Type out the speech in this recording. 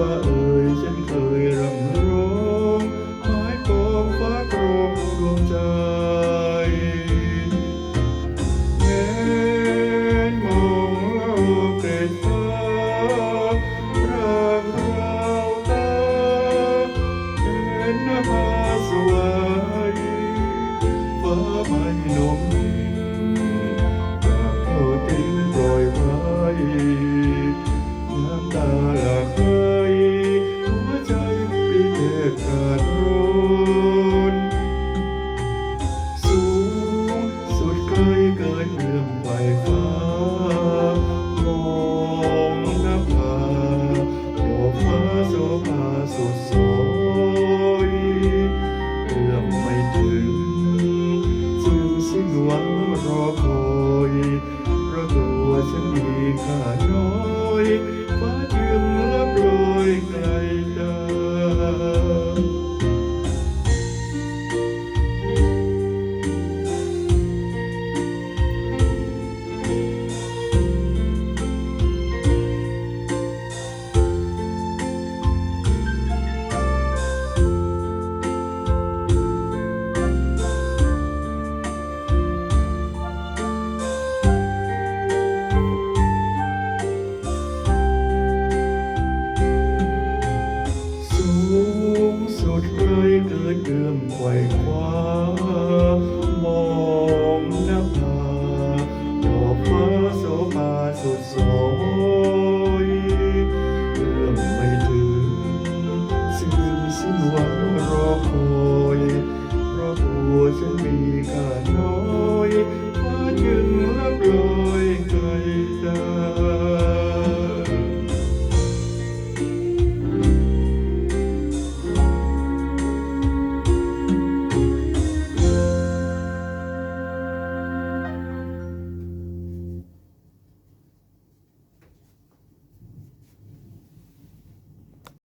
ฟ้าเอ่ยฉันเคยรำร้องหมายปองฟ้าครองดวงใจแม้นมองโลกเกรดฟ้าร่างเราตาเห็นนภาสวยฟ้าไม่หน ดเอื้อมไขว่คว้ามองนภาดอกฟ้าโสภาสุดสอยเอื้อมไม่ถึงสิ้นสิ้นหวังรอคอยเพราะตัวฉันมีกาน้อยฟ้าจึงรับรอง